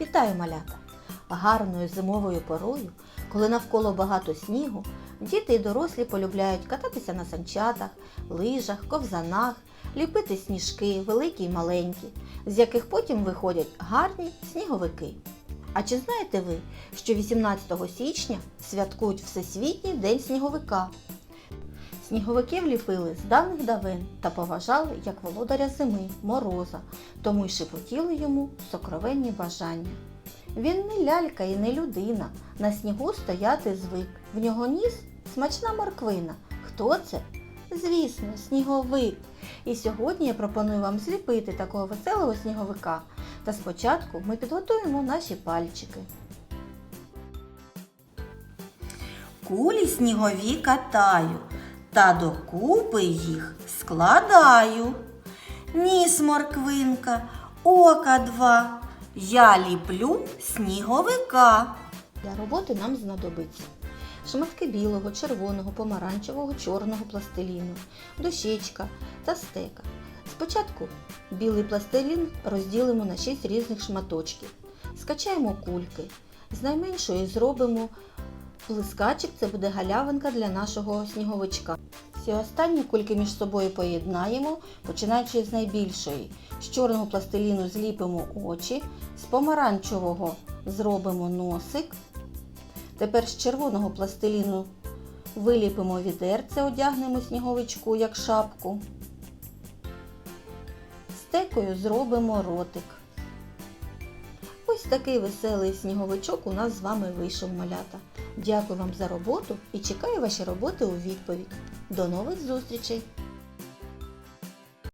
Вітаю малята! Гарною зимовою порою, коли навколо багато снігу, діти і дорослі полюбляють кататися на санчатах, лижах, ковзанах, ліпити сніжки, великі й маленькі, з яких потім виходять гарні сніговики. А чи знаєте ви, що 18 січня святкують Всесвітній день сніговика? Сніговиків ліпили з давних давен та поважали як володаря зими, мороза, тому й шепотіли йому сокровенні бажання. Він не лялька і не людина, на снігу стояти звик. В нього ніс смачна морквина. Хто це? Звісно, сніговик. І сьогодні я пропоную вам зліпити такого веселого сніговика. Та спочатку ми підготуємо наші пальчики. Кулі снігові катаю, та докупи їх складаю. Ніс морквинка, ока два. Я ліплю сніговика. Для роботи нам знадобиться шматки білого, червоного, помаранчевого, чорного пластиліну, дощечка та стека. Спочатку білий пластилін розділимо на 6 різних шматочків. Скачаємо кульки. З найменшої зробимо плескачик, це буде галявинка для нашого сніговичка. Всі останні кульки між собою поєднаємо, починаючи з найбільшої. З чорного пластиліну зліпимо очі, з помаранчевого зробимо носик. Тепер з червоного пластиліну виліпимо відерце, одягнемо сніговичку як шапку. Стекою зробимо ротик. Ось такий веселий сніговичок у нас з вами вийшов малята. Дякую вам за роботу і чекаю ваші роботи у відповідь. До нових зустрічей!